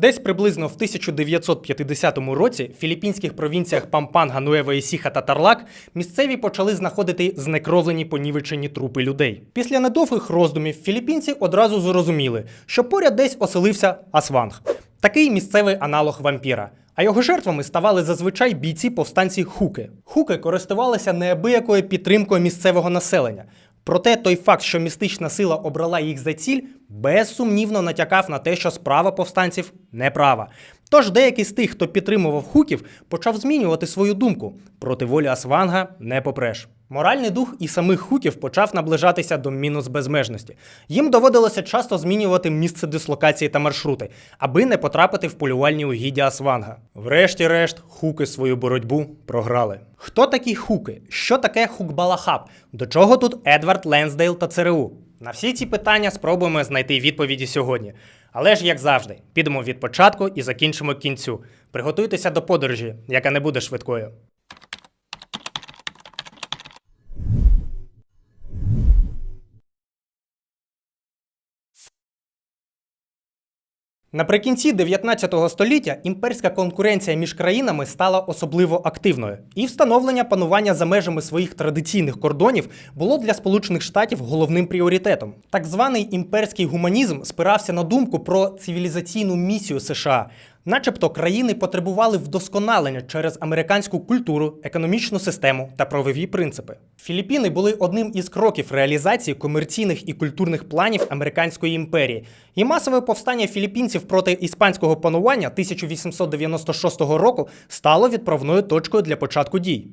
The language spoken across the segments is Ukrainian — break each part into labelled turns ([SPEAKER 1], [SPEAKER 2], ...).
[SPEAKER 1] Десь приблизно в 1950 році в філіппінських провінціях Пампанга, Нуева Ісіха та Тарлак місцеві почали знаходити знекровлені понівечені трупи людей. Після недовгих роздумів філіппінці одразу зрозуміли, що поряд десь оселився Асванг, такий місцевий аналог вампіра. А його жертвами ставали зазвичай бійці повстанці Хуки. Хуки користувалися неабиякою підтримкою місцевого населення. Проте той факт, що містична сила обрала їх за ціль, безсумнівно натякав на те, що справа повстанців неправа. Тож деякий з тих, хто підтримував хуків, почав змінювати свою думку. Проти волі Асванга не попреш. Моральний дух і самих хуків почав наближатися до мінус безмежності. Їм доводилося часто змінювати місце дислокації та маршрути, аби не потрапити в полювальні угіддя Асванга. Врешті-решт, хуки свою боротьбу програли. Хто такі хуки? Що таке хукбалахаб? До чого тут Едвард Ленсдейл та ЦРУ? На всі ці питання спробуємо знайти відповіді сьогодні. Але ж, як завжди, підемо від початку і закінчимо кінцю. Приготуйтеся до подорожі, яка не буде швидкою. Наприкінці 19 століття імперська конкуренція між країнами стала особливо активною, і встановлення панування за межами своїх традиційних кордонів було для Сполучених Штатів головним пріоритетом. Так званий імперський гуманізм спирався на думку про цивілізаційну місію США. Начебто країни потребували вдосконалення через американську культуру, економічну систему та правові принципи. Філіппіни були одним із кроків реалізації комерційних і культурних планів американської імперії, і масове повстання філіппінців проти іспанського панування 1896 року стало відправною точкою для початку дій.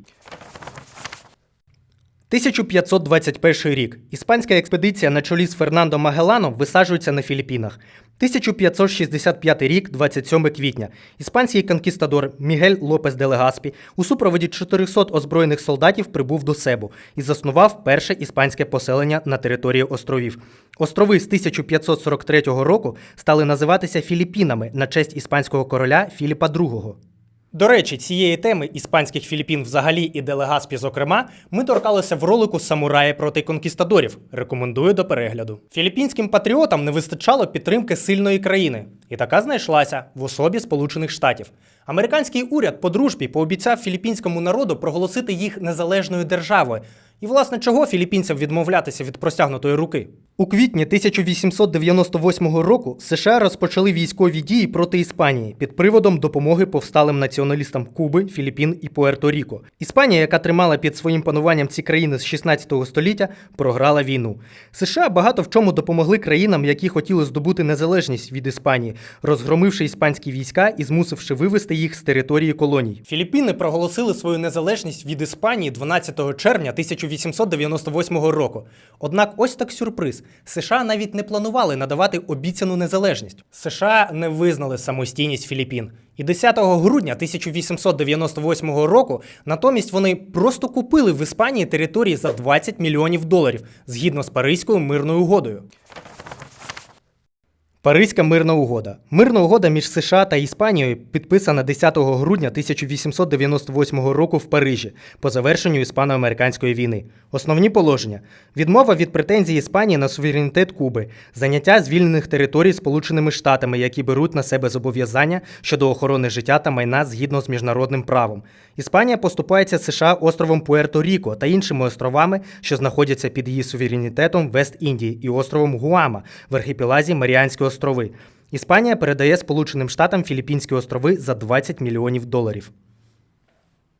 [SPEAKER 1] 1521 рік. Іспанська експедиція на чолі з Фернандо Магеланом висаджується на Філіппінах. 1565 рік, 27 квітня. Іспанський конкістадор Мігель Лопес де Легаспі у супроводі 400 озброєних солдатів прибув до Себу і заснував перше іспанське поселення на території островів. Острови з 1543 року стали називатися Філіппінами на честь іспанського короля Філіпа II. До речі, цієї теми іспанських Філіппін взагалі і Делегаспі, зокрема, ми торкалися в ролику Самураї проти конкістадорів. Рекомендую до перегляду. Філіппінським патріотам не вистачало підтримки сильної країни, і така знайшлася в особі Сполучених Штатів. Американський уряд по дружбі пообіцяв філіппінському народу проголосити їх незалежною державою. І, власне, чого філіппінцям відмовлятися від простягнутої руки? У квітні 1898 року США розпочали військові дії проти Іспанії під приводом допомоги повсталим націоналістам Куби, Філіппін і Пуерто-Ріко. Іспанія, яка тримала під своїм пануванням ці країни з 16 століття, програла війну. США багато в чому допомогли країнам, які хотіли здобути незалежність від Іспанії, розгромивши іспанські війська і змусивши вивести їх з території колоній. Філіппіни проголосили свою незалежність від Іспанії 12 червня 1898 року. Однак, ось так сюрприз. США навіть не планували надавати обіцяну незалежність. США не визнали самостійність Філіппін. І 10 грудня 1898 року натомість вони просто купили в Іспанії території за 20 мільйонів доларів згідно з Паризькою мирною угодою. Паризька мирна угода. Мирна угода між США та Іспанією підписана 10 грудня 1898 року в Парижі по завершенню іспано-американської війни. Основні положення: відмова від претензій Іспанії на суверенітет Куби, заняття звільнених територій Сполученими Штатами, які беруть на себе зобов'язання щодо охорони життя та майна згідно з міжнародним правом. Іспанія поступається США островом Пуерто-Ріко та іншими островами, що знаходяться під її суверенітетом Вест-Індії і островом Гуама в архіпелазі Маріанські острови. Іспанія передає Сполученим Штатам Філіппінські острови за 20 мільйонів доларів.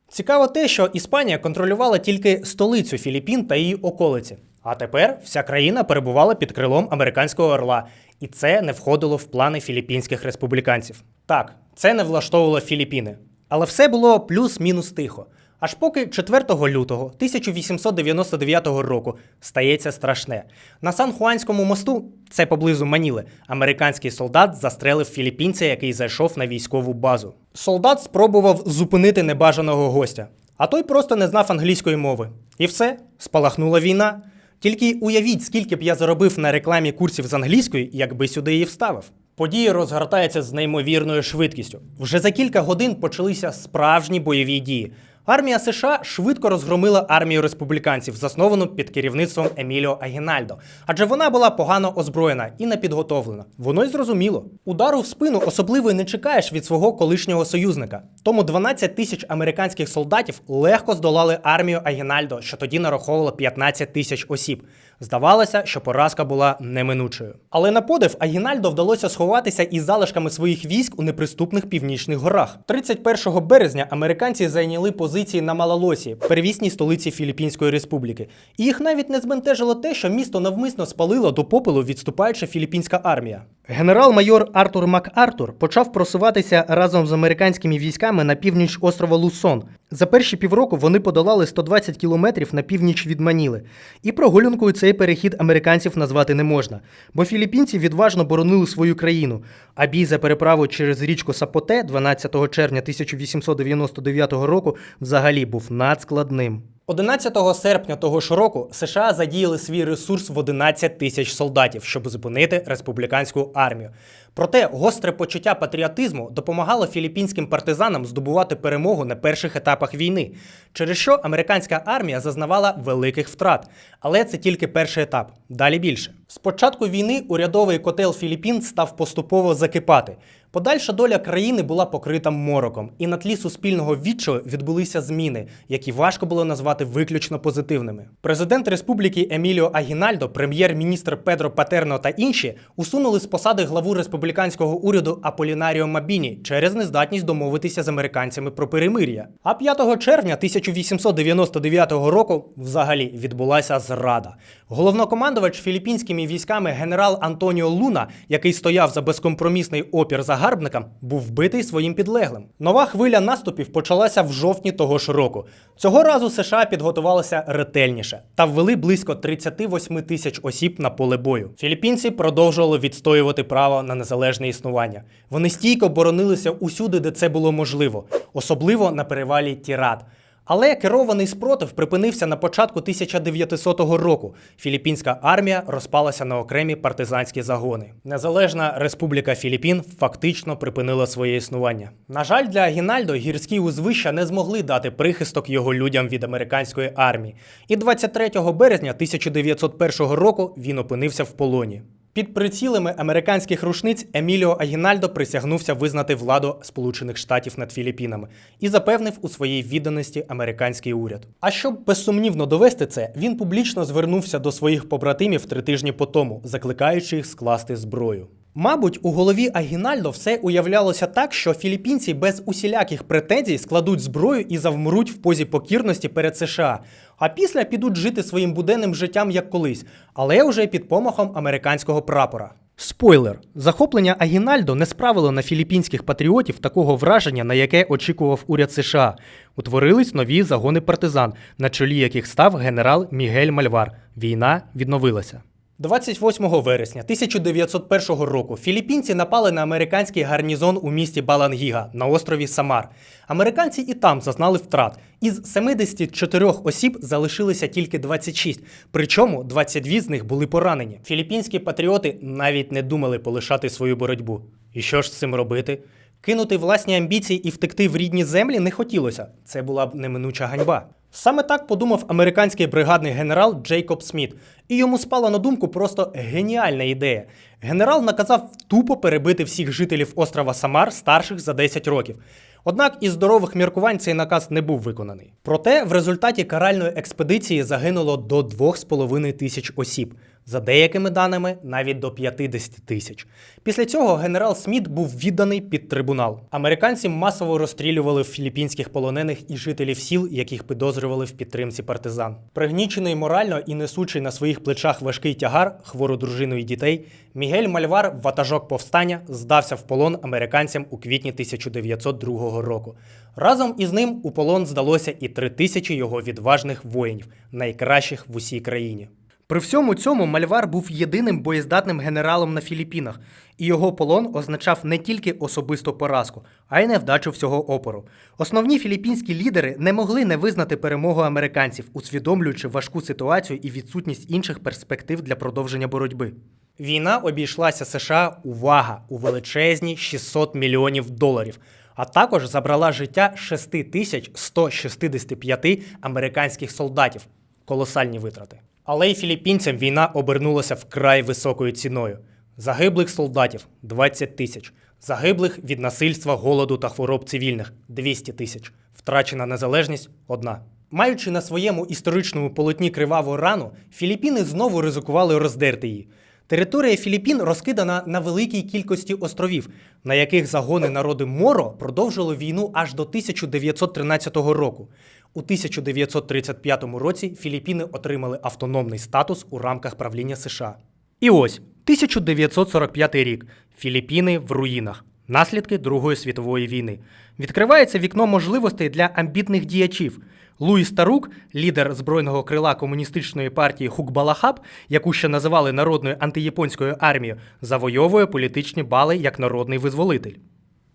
[SPEAKER 1] Цікаво те, що Іспанія контролювала тільки столицю Філіппін та її околиці. А тепер вся країна перебувала під крилом американського орла, і це не входило в плани філіппінських республіканців. Так, це не влаштовувало Філіппіни. Але все було плюс-мінус тихо. Аж поки 4 лютого 1899 року стається страшне. На Сан-Хуанському мосту, це поблизу Маніли, американський солдат застрелив філіппінця, який зайшов на військову базу. Солдат спробував зупинити небажаного гостя, а той просто не знав англійської мови. І все, спалахнула війна. Тільки уявіть, скільки б я заробив на рекламі курсів з англійської, якби сюди її вставив. Події розгортаються з неймовірною швидкістю. Вже за кілька годин почалися справжні бойові дії. Армія США швидко розгромила армію республіканців, засновану під керівництвом Еміліо Агінальдо, адже вона була погано озброєна і не підготовлена. Воно й зрозуміло. Удару в спину особливо не чекаєш від свого колишнього союзника. Тому 12 тисяч американських солдатів легко здолали армію Агінальдо, що тоді нараховувала 15 тисяч осіб. Здавалося, що поразка була неминучою. Але на подив Агінальдо вдалося сховатися із залишками своїх військ у неприступних північних горах. 31 березня американці зайняли позиції на Малалосі, первісній столиці Філіппінської республіки. І їх навіть не збентежило те, що місто навмисно спалило до попелу відступаюча філіппінська армія. Генерал-майор Артур МакАртур почав просуватися разом з американськими військами на північ острова Лусон. За перші півроку вони подолали 120 кілометрів на північ від Маніли. І прогулянкою цей перехід американців назвати не можна, бо філіппінці відважно боронили свою країну. А бій за переправу через річку Сапоте 12 червня 1899 року взагалі був надскладним. 11 серпня того ж року США задіяли свій ресурс в 11 тисяч солдатів, щоб зупинити республіканську армію. Проте гостре почуття патріотизму допомагало філіппінським партизанам здобувати перемогу на перших етапах війни, через що американська армія зазнавала великих втрат. Але це тільки перший етап. Далі більше. З початку війни урядовий котел Філіппін став поступово закипати. Подальша доля країни була покрита мороком, і на тлі суспільного відчаю відбулися зміни, які важко було назвати виключно позитивними. Президент республіки Еміліо Агінальдо, прем'єр-міністр Педро Патерно та інші усунули з посади главу республіканського уряду Аполінаріо Мабіні через нездатність домовитися з американцями про перемир'я. А 5 червня 1899 року взагалі відбулася зрада. Головнокомандувач філіппінськими військами генерал Антоніо Луна, який стояв за безкомпромісний опір загарбникам, був вбитий своїм підлеглим. Нова хвиля наступів почалася в жовтні того ж року. Цього разу США підготувалися ретельніше та ввели близько 38 тисяч осіб на поле бою. Філіппінці продовжували відстоювати право на незалежне існування. Вони стійко боронилися усюди, де це було можливо, особливо на перевалі Тірат. Але керований спротив припинився на початку 1900 року. Філіппінська армія розпалася на окремі партизанські загони. Незалежна Республіка Філіппін фактично припинила своє існування. На жаль, для Агінальдо гірські узвища не змогли дати прихисток його людям від американської армії. І 23 березня 1901 року він опинився в полоні. Під прицілами американських рушниць Еміліо Агінальдо присягнувся визнати владу Сполучених Штатів над Філіппінами і запевнив у своїй відданості американський уряд. А щоб безсумнівно довести це, він публічно звернувся до своїх побратимів три тижні по тому, закликаючи їх скласти зброю. Мабуть, у голові Агінальдо все уявлялося так, що філіппінці без усіляких претензій складуть зброю і завмруть в позі покірності перед США, а після підуть жити своїм буденним життям як колись, але вже під помахом американського прапора. Спойлер: захоплення Агінальдо не справило на філіппінських патріотів такого враження, на яке очікував уряд США. Утворились нові загони партизан, на чолі яких став генерал Мігель Мальвар. Війна відновилася. 28 вересня 1901 року філіппінці напали на американський гарнізон у місті Балангіга на острові Самар. Американці і там зазнали втрат. Із 74 осіб залишилися тільки 26, причому 22 з них були поранені. Філіппінські патріоти навіть не думали полишати свою боротьбу. І що ж з цим робити? Кинути власні амбіції і втекти в рідні землі не хотілося. Це була б неминуча ганьба. Саме так подумав американський бригадний генерал Джейкоб Сміт, і йому спала на думку просто геніальна ідея. Генерал наказав тупо перебити всіх жителів острова Самар старших за 10 років. Однак із здорових міркувань цей наказ не був виконаний. Проте в результаті каральної експедиції загинуло до 2,5 тисяч осіб. За деякими даними, навіть до 50 тисяч. Після цього генерал Сміт був відданий під трибунал. Американці масово розстрілювали філіппінських полонених і жителів сіл, яких підозрювали в підтримці партизан. Пригнічений морально і несучий на своїх плечах важкий тягар, хвору дружину і дітей, Мігель Мальвар, ватажок повстання, здався в полон американцям у квітні 1902 року. Разом із ним у полон здалося і три тисячі його відважних воїнів, найкращих в усій країні. При всьому цьому Мальвар був єдиним боєздатним генералом на Філіппінах, і його полон означав не тільки особисту поразку, а й невдачу всього опору. Основні філіппінські лідери не могли не визнати перемогу американців, усвідомлюючи важку ситуацію і відсутність інших перспектив для продовження боротьби. Війна обійшлася США увага у величезні 600 мільйонів доларів. а також забрала життя 6165 американських солдатів. Колосальні витрати. Але й філіппінцям війна обернулася вкрай високою ціною. Загиблих солдатів 20 тисяч, загиблих від насильства, голоду та хвороб цивільних 200 тисяч, втрачена незалежність одна. Маючи на своєму історичному полотні криваву рану, Філіппіни знову ризикували роздерти її. Територія Філіппін розкидана на великій кількості островів, на яких загони народу Моро продовжили війну аж до 1913 року. У 1935 році Філіппіни отримали автономний статус у рамках правління США. І ось 1945 рік. Філіппіни в руїнах. Наслідки Другої світової війни. Відкривається вікно можливостей для амбітних діячів. Луїс Тарук, лідер збройного крила комуністичної партії Хукбалахаб, яку ще називали народною антияпонською армією, завойовує політичні бали як народний визволитель.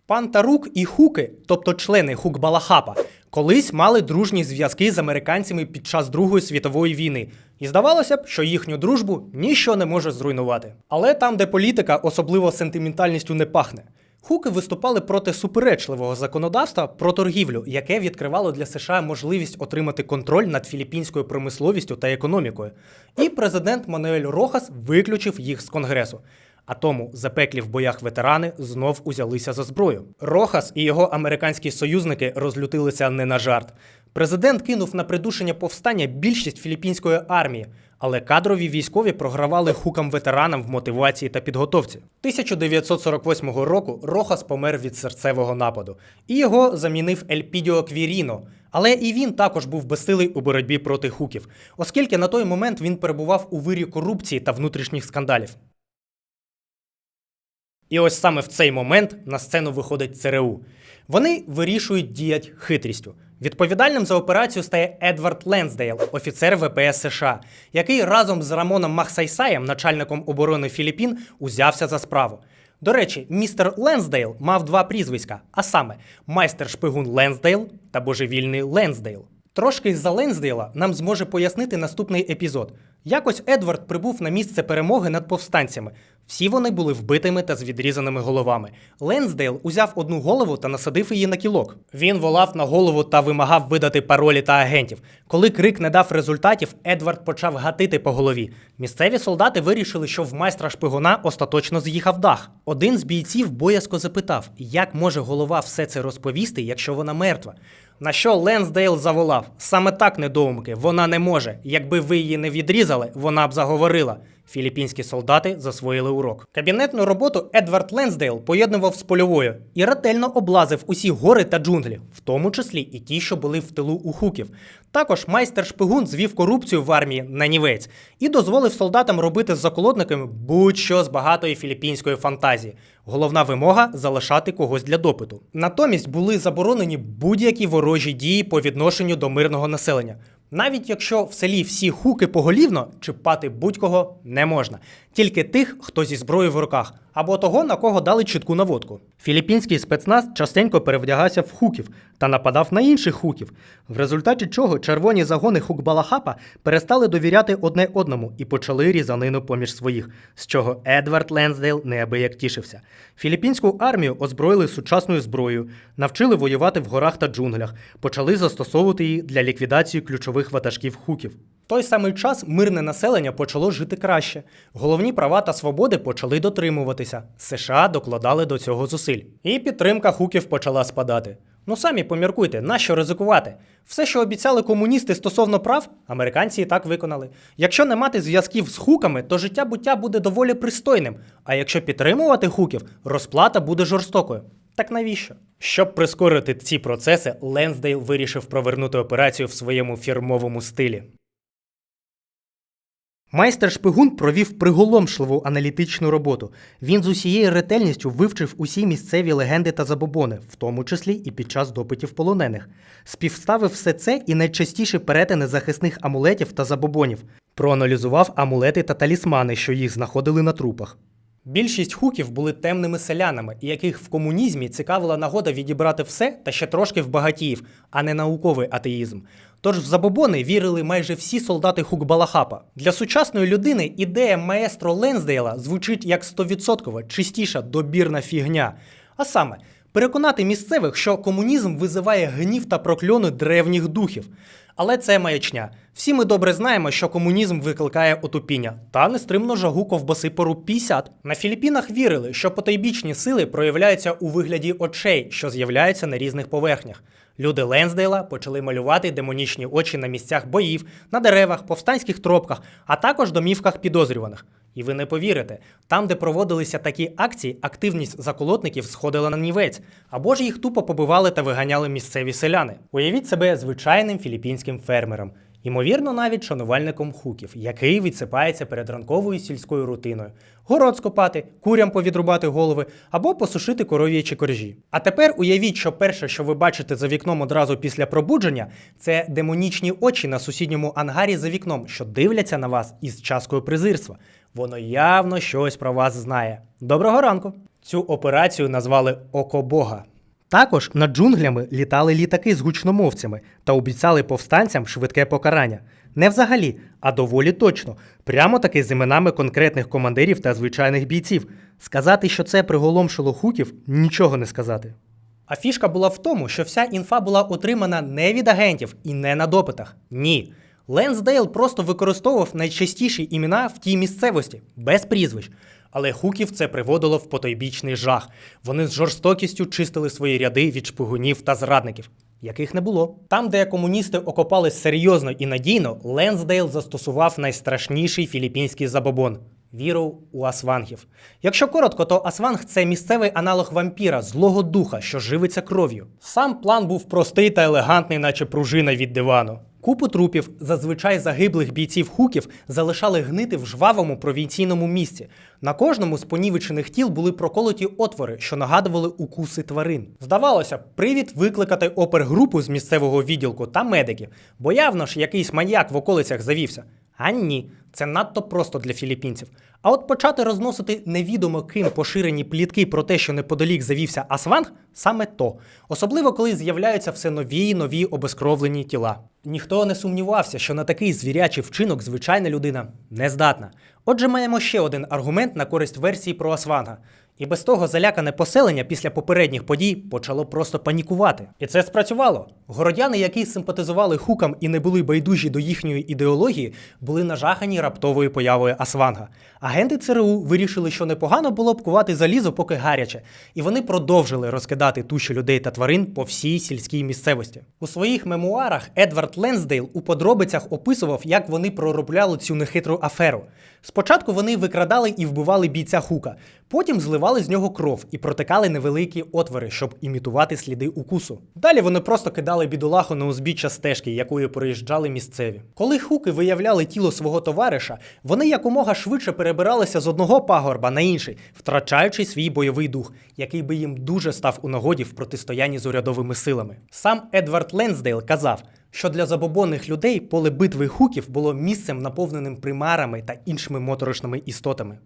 [SPEAKER 1] Пан Тарук і Хуки, тобто члени Хукбалахапа, колись мали дружні зв'язки з американцями під час Другої світової війни. І здавалося б, що їхню дружбу ніщо не може зруйнувати. Але там, де політика особливо сентиментальністю не пахне. Хуки виступали проти суперечливого законодавства про торгівлю, яке відкривало для США можливість отримати контроль над філіппінською промисловістю та економікою. І президент Мануель Рохас виключив їх з конгресу. А тому запеклі в боях ветерани знов узялися за зброю. Рохас і його американські союзники розлютилися не на жарт. Президент кинув на придушення повстання більшість філіппінської армії, але кадрові військові програвали хукам ветеранам в мотивації та підготовці. 1948 року Рохас помер від серцевого нападу, і його замінив Ельпідіо Квіріно. Але і він також був безсилий у боротьбі проти хуків, оскільки на той момент він перебував у вирі корупції та внутрішніх скандалів. І ось саме в цей момент на сцену виходить ЦРУ. Вони вирішують діять хитрістю. Відповідальним за операцію стає Едвард Ленсдейл, офіцер ВПС США, який разом з Рамоном Махсайсаєм, начальником оборони Філіппін, узявся за справу. До речі, містер Ленсдейл мав два прізвиська, а саме майстер шпигун Ленсдейл та божевільний Ленсдейл. Трошки з-за Ленсдейла нам зможе пояснити наступний епізод. Якось Едвард прибув на місце перемоги над повстанцями. Всі вони були вбитими та з відрізаними головами. Ленсдейл узяв одну голову та насадив її на кілок. Він волав на голову та вимагав видати паролі та агентів. Коли крик не дав результатів, Едвард почав гатити по голові. Місцеві солдати вирішили, що в майстра шпигуна остаточно з'їхав дах. Один з бійців боязко запитав, як може голова все це розповісти, якщо вона мертва. На що Ленсдейл заволав: саме так, недоумки, вона не може. Якби ви її не відрізали, вона б заговорила. Філіппінські солдати засвоїли урок. Кабінетну роботу Едвард Ленсдейл поєднував з польовою і ретельно облазив усі гори та джунглі, в тому числі і ті, що були в тилу у хуків. Також майстер шпигун звів корупцію в армії на нівець і дозволив солдатам робити з заколотниками будь-що з багатої філіппінської фантазії. Головна вимога залишати когось для допиту. Натомість були заборонені будь-які ворожі дії по відношенню до мирного населення. Навіть якщо в селі всі хуки поголівно, чіпати будь-кого не можна, тільки тих, хто зі зброєю в руках, або того, на кого дали чітку наводку. Філіппінський спецназ частенько перевдягався в хуків та нападав на інших хуків, в результаті чого червоні загони Хукбалахапа перестали довіряти одне одному і почали різанину поміж своїх, з чого Едвард Ленсдейл неабияк тішився. Філіппінську армію озброїли сучасною зброєю, навчили воювати в горах та джунглях, почали застосовувати її для ліквідації ключових ватажків хуків. Той самий час мирне населення почало жити краще. Головні права та свободи почали дотримуватися. США докладали до цього зусиль. І підтримка хуків почала спадати. Ну самі поміркуйте, нащо ризикувати? Все, що обіцяли комуністи стосовно прав, американці і так виконали. Якщо не мати зв'язків з хуками, то життя буття буде доволі пристойним. А якщо підтримувати хуків, розплата буде жорстокою. Так навіщо? Щоб прискорити ці процеси, Ленсдейл вирішив провернути операцію в своєму фірмовому стилі. Майстер шпигун провів приголомшливу аналітичну роботу. Він з усією ретельністю вивчив усі місцеві легенди та забобони, в тому числі і під час допитів полонених. Співставив все це і найчастіші перетини захисних амулетів та забобонів. Проаналізував амулети та талісмани, що їх знаходили на трупах. Більшість хуків були темними селянами, яких в комунізмі цікавила нагода відібрати все та ще трошки в багатіїв, а не науковий атеїзм. Тож в забобони вірили майже всі солдати Хукбалахапа. Для сучасної людини ідея маестро Ленсдейла звучить як 100% чистіша добірна фігня. А саме, переконати місцевих, що комунізм визиває гнів та прокльони древніх духів. Але це маячня. Всі ми добре знаємо, що комунізм викликає отупіння та нестримно жагу ковбаси пору 50. На Філіппінах вірили, що потайбічні сили проявляються у вигляді очей, що з'являються на різних поверхнях. Люди Ленсдейла почали малювати демонічні очі на місцях боїв, на деревах, повстанських тропках, а також домівках підозрюваних. І ви не повірите, там, де проводилися такі акції, активність заколотників сходила на нівець, або ж їх тупо побивали та виганяли місцеві селяни. Уявіть себе звичайним філіппінським фермером, ймовірно, навіть шанувальником хуків, який відсипається перед ранковою сільською рутиною. Город скопати, курям повідрубати голови або посушити коров'ячі коржі. А тепер уявіть, що перше, що ви бачите за вікном одразу після пробудження, це демонічні очі на сусідньому ангарі за вікном, що дивляться на вас із часткою презирства. Воно явно щось про вас знає. Доброго ранку! Цю операцію назвали Око Бога. Також над джунглями літали літаки з гучномовцями та обіцяли повстанцям швидке покарання. Не взагалі, а доволі точно, прямо таки з іменами конкретних командирів та звичайних бійців. Сказати, що це приголомшило хуків, нічого не сказати. А фішка була в тому, що вся інфа була отримана не від агентів і не на допитах. Ні. Ленсдейл просто використовував найчастіші імена в тій місцевості, без прізвищ. Але хуків це приводило в потойбічний жах. Вони з жорстокістю чистили свої ряди від шпигунів та зрадників, яких не було. Там, де комуністи окопались серйозно і надійно, Ленсдейл застосував найстрашніший філіппінський забобон. Віру у асвангів. Якщо коротко, то асванг це місцевий аналог вампіра, злого духа, що живиться кров'ю. Сам план був простий та елегантний, наче пружина від дивану. Купу трупів, зазвичай загиблих бійців хуків, залишали гнити в жвавому провінційному місці. На кожному з понівечених тіл були проколоті отвори, що нагадували укуси тварин. Здавалося, б, привід викликати опергрупу з місцевого відділку та медиків, бо явно ж якийсь маньяк в околицях завівся. А ні, це надто просто для філіппінців. А от почати розносити невідомо ким поширені плітки про те, що неподалік завівся Асванг, саме то. Особливо коли з'являються все нові й нові обезкровлені тіла. Ніхто не сумнівався, що на такий звірячий вчинок звичайна людина не здатна. Отже, маємо ще один аргумент на користь версії про Асванга. І без того залякане поселення після попередніх подій почало просто панікувати. І це спрацювало. Городяни, які симпатизували хукам і не були байдужі до їхньої ідеології, були нажахані раптовою появою Асванга. Агенти ЦРУ вирішили, що непогано було б кувати залізо, поки гаряче, і вони продовжили розкидати туші людей та тварин по всій сільській місцевості. У своїх мемуарах Едвард Ленсдейл у подробицях описував, як вони проробляли цю нехитру аферу. Спочатку вони викрадали і вбивали бійця хука, потім зливали з нього кров і протикали невеликі отвори, щоб імітувати сліди укусу. Далі вони просто кидали бідолаху на узбіччя стежки, якою проїжджали місцеві. Коли хуки виявляли тіло свого товариша, вони якомога швидше перебиралися з одного пагорба на інший, втрачаючи свій бойовий дух, який би їм дуже став у нагоді в протистоянні з урядовими силами. Сам Едвард Ленсдейл казав, що для забобонних людей поле битви хуків було місцем, наповненим примарами та іншими моторошними істотами.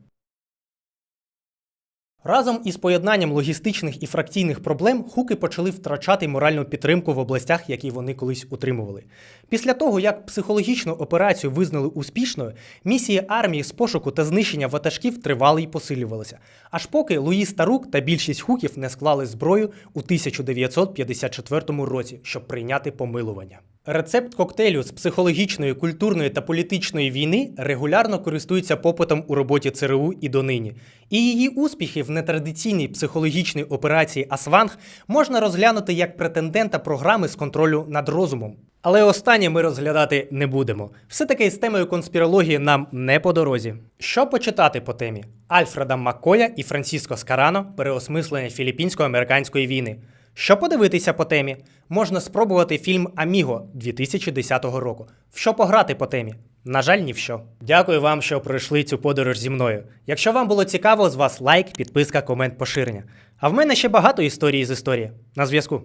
[SPEAKER 1] Разом із поєднанням логістичних і фракційних проблем хуки почали втрачати моральну підтримку в областях, які вони колись утримували. Після того, як психологічну операцію визнали успішною, місії армії з пошуку та знищення ватажків тривали й посилювалися. Аж поки Луїс Тарук та більшість хуків не склали зброю у 1954 році, щоб прийняти помилування. Рецепт коктейлю з психологічної, культурної та політичної війни регулярно користується попитом у роботі ЦРУ і донині. І її успіхи в нетрадиційній психологічній операції Асванг можна розглянути як претендента програми з контролю над розумом. Але останнє ми розглядати не будемо. Все-таки з темою конспірології нам не по дорозі. Що почитати по темі? Альфреда Маккоя і Франциско Скарано переосмислення філіппінсько-американської війни. Що подивитися по темі? Можна спробувати фільм Аміго 2010 року. В що пограти по темі? На жаль, ні в що. Дякую вам, що пройшли цю подорож зі мною. Якщо вам було цікаво, з вас лайк, підписка, комент, поширення. А в мене ще багато історій з історії. На зв'язку.